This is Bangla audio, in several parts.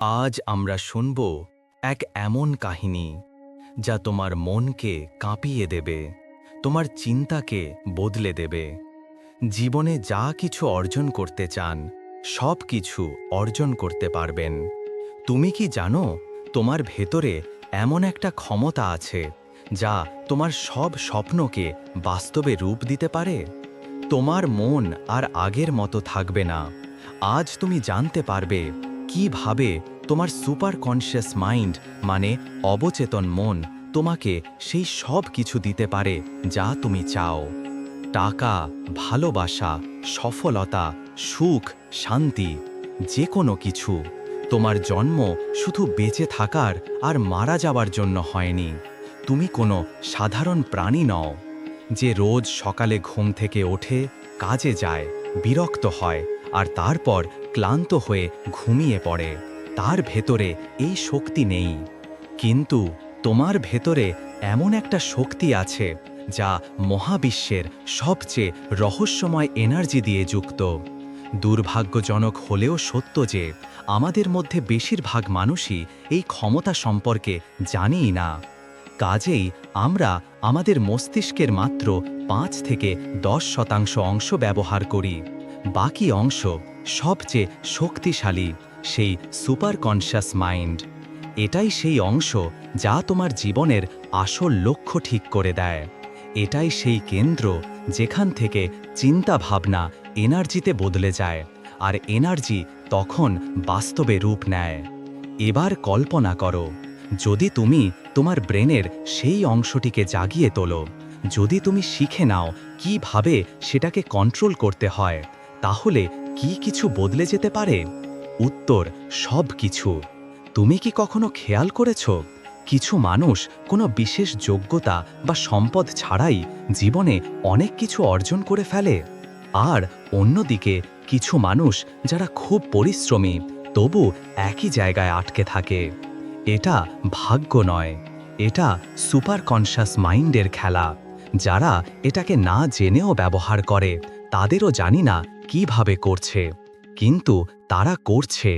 আজ আমরা শুনব এক এমন কাহিনী যা তোমার মনকে কাঁপিয়ে দেবে, তোমার চিন্তাকে বদলে দেবে। জীবনে যা কিছু অর্জন করতে চান, সব কিছু অর্জন করতে পারবেন। তুমি কি জানো, তোমার ভেতরে এমন একটা ক্ষমতা আছে যা তোমার সব স্বপ্নকে বাস্তবে রূপ দিতে পারে? তোমার মন আর আগের মতো থাকবে না। আজ তুমি জানতে পারবে কীভাবে তোমার সুপার কনসিয়াস মাইন্ড মানে অবচেতন মন, তোমাকে সেই সব কিছু দিতে পারে যা তুমি চাও। টাকা, ভালোবাসা, সফলতা, সুখ, শান্তি যে কোনো কিছু। তোমার জন্ম শুধু বেঁচে থাকার আর মারা যাবার জন্য হয়নি। তুমি কোনো সাধারণ প্রাণী নও। যে রোজ সকালে ঘুম থেকে ওঠে, কাজে যায়, বিরক্ত হয়, আর তারপর ক্লান্ত হয়ে ঘুমিয়ে পড়ে। তার ভেতরে এই শক্তি নেই। কিন্তু তোমার ভেতরে এমন একটা শক্তি আছে, যা মহাবিশ্বের সবচেয়ে রহস্যময় এনার্জি দিয়ে যুক্ত। দুর্ভাগ্যজনক হলেও সত্য যে, আমাদের মধ্যে বেশিরভাগ মানুষই এই ক্ষমতা সম্পর্কে জানিই না। কাজেই আমরা আমাদের মস্তিষ্কের মাত্র পাঁচ থেকে দশ শতাংশ অংশ ব্যবহার করি, বাকি অংশ সবচেয়ে শক্তিশালী। সেই সুপার কনশাস মাইন্ড। এটাই সেই অংশ যা তোমার জীবনের আসল লক্ষ্য ঠিক করে দেয়। এটাই সেই কেন্দ্র যেখান থেকে চিন্তা ভাবনা এনার্জিতে বদলে যায় আর এনার্জি তখন বাস্তবে রূপ নেয়। এবার কল্পনা করো, যদি তুমি তোমার ব্রেনের সেই অংশটিকে জাগিয়ে তোলো, যদি তুমি শিখে নাও কীভাবে সেটাকে কন্ট্রোল করতে হয়, তাহলে কি কিছু বদলে যেতে পারে? উত্তর, সব কিছু। তুমি কি কখনো খেয়াল করেছ? কিছু মানুষ কোনো বিশেষ যোগ্যতা বা সম্পদ ছাড়াই জীবনে অনেক কিছু অর্জন করে ফেলে। আর অন্যদিকে, কিছু মানুষ যারা খুব পরিশ্রমী, তবু একই জায়গায় আটকে থাকে। এটা ভাগ্য নয়। এটা সুপার কনশাস মাইন্ডের খেলা। যারা এটাকে না জেনেও ব্যবহার করে, তাদেরও জানি না কীভাবে করছে। কিন্তু তারা করছে।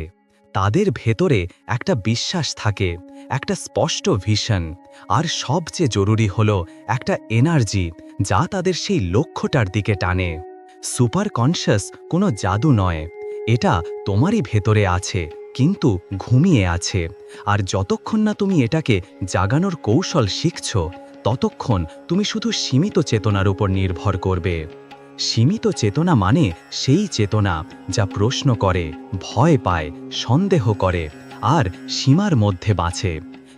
তাদের ভেতরে একটা বিশ্বাস থাকে, একটা স্পষ্ট ভিশন। আর সবচেয়ে জরুরি হলো একটা এনার্জি যা তাদের সেই লক্ষ্যটার দিকে টানে। সুপার কনশাস কোনো জাদু নয়, এটা তোমারই ভেতরে আছে, কিন্তু ঘুমিয়ে আছে। আর যতক্ষণ না তুমি এটাকে জাগানোর কৌশল শিখছ, ততক্ষণ তুমি শুধু সীমিত চেতনার উপর নির্ভর করবে। সীমিত চেতনা মানে সেই চেতনা যা প্রশ্ন করে, ভয় পায়, সন্দেহ করে আর সীমার মধ্যে বাঁচে।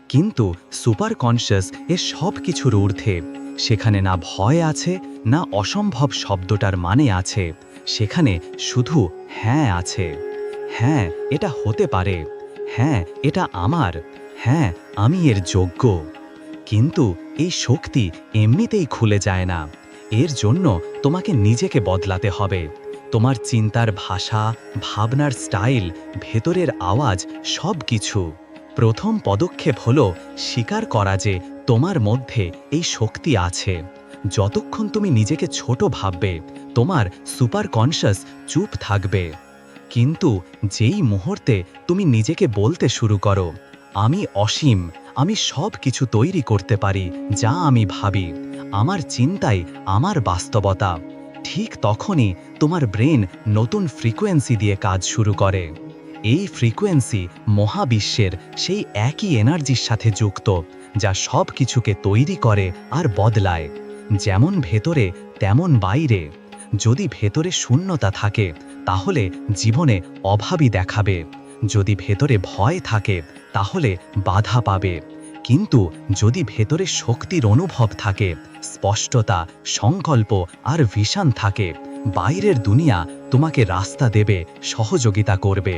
কিন্তু সুপার কনশাস এ সব কিছুর ঊর্ধ্বে, সেখানে না ভয় আছে, না অসম্ভব শব্দটার মানে আছে, সেখানে শুধু হ্যাঁ আছে। হ্যাঁ এটা হতে পারে। হ্যাঁ এটা আমার। হ্যাঁ আমি এর যোগ্য। কিন্তু এই শক্তি এমনিতেই খুলে যায় না। এর জন্য তোমাকে নিজেকে বদলাতে হবে। তোমার চিন্তার ভাষা, ভাবনার স্টাইল, ভেতরের আওয়াজ সব কিছু প্রথম পদক্ষেপ হল স্বীকার করা যে তোমার মধ্যে এই শক্তি আছে। যতক্ষণ তুমি নিজেকে ছোট ভাববে, তোমার সুপার কনশাস চুপ থাকবে। কিন্তু যেই মুহূর্তে তুমি নিজেকে বলতে শুরু করো, আমি অসীম, আমি সব কিছু তৈরি করতে পারি, যা আমি ভাবি। আমার চিন্তাই আমার বাস্তবতা। ঠিক তখনই তোমার ব্রেন নতুন ফ্রিকোয়েন্সি দিয়ে কাজ শুরু করে। এই ফ্রিকোয়েন্সি মহাবিশ্বের সেই একই এনার্জির সাথে যুক্ত, যা সব কিছুকে তৈরি করে আর বদলায়। যেমন ভেতরে, তেমন বাইরে। যদি ভেতরে শূন্যতা থাকে, তাহলে জীবনে অভাবই দেখাবে। যদি ভেতরে ভয় থাকে, তাহলে বাধা পাবে। কিন্তু যদি ভেতরে শক্তির অনুভব থাকে, স্পষ্টতা, সংকল্প আর ভিশন থাকে, বাইরের দুনিয়া তোমাকে রাস্তা দেবে, সহযোগিতা করবে।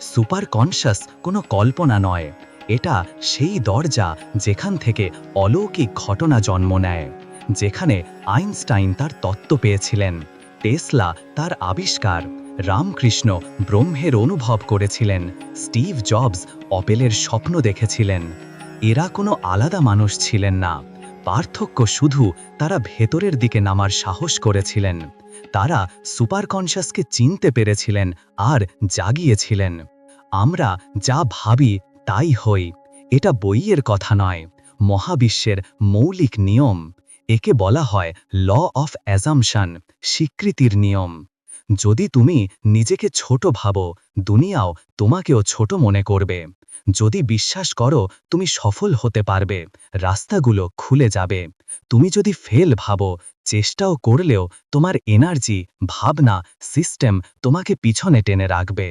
সুপার কনশাস কোনো কল্পনা নয়, এটা সেই দরজা যেখান থেকে অলৌকিক ঘটনা জন্ম নেয়, যেখানে আইনস্টাইন তার তত্ত্ব পেয়েছিলেন, টেসলা তার আবিষ্কার, রামকৃষ্ণ ব্রহ্মের অনুভব করেছিলেন, স্টিভ জবস অপেলের স্বপ্ন দেখেছিলেন। এরা কোনো আলাদা মানুষ ছিলেন না। পার্থক্য শুধু তারা ভেতরের দিকে নামার সাহস করেছিলেন। তারা সুপার কনশাসকে চিনতে পেরেছিলেন আর জাগিয়েছিলেন। আমরা যা ভাবি তাই হই। এটা বইয়ের কথা নয়, মহাবিশ্বের মৌলিক নিয়ম। একে বলা হয় ল অফ অ্যাজামশন, স্বীকৃতির নিয়ম। যদি তুমি নিজেকে ছোট ভাবো, দুনিয়াও তোমাকেও ছোট মনে করবে। যদি বিশ্বাস করো, তুমি সফল হতে পারবে, রাস্তাগুলো খুলে যাবে। তুমি যদি ফেল ভাবো, চেষ্টাও করলেও তোমার এনার্জি ভাবনা সিস্টেম তোমাকে পিছনে টেনে রাখবে।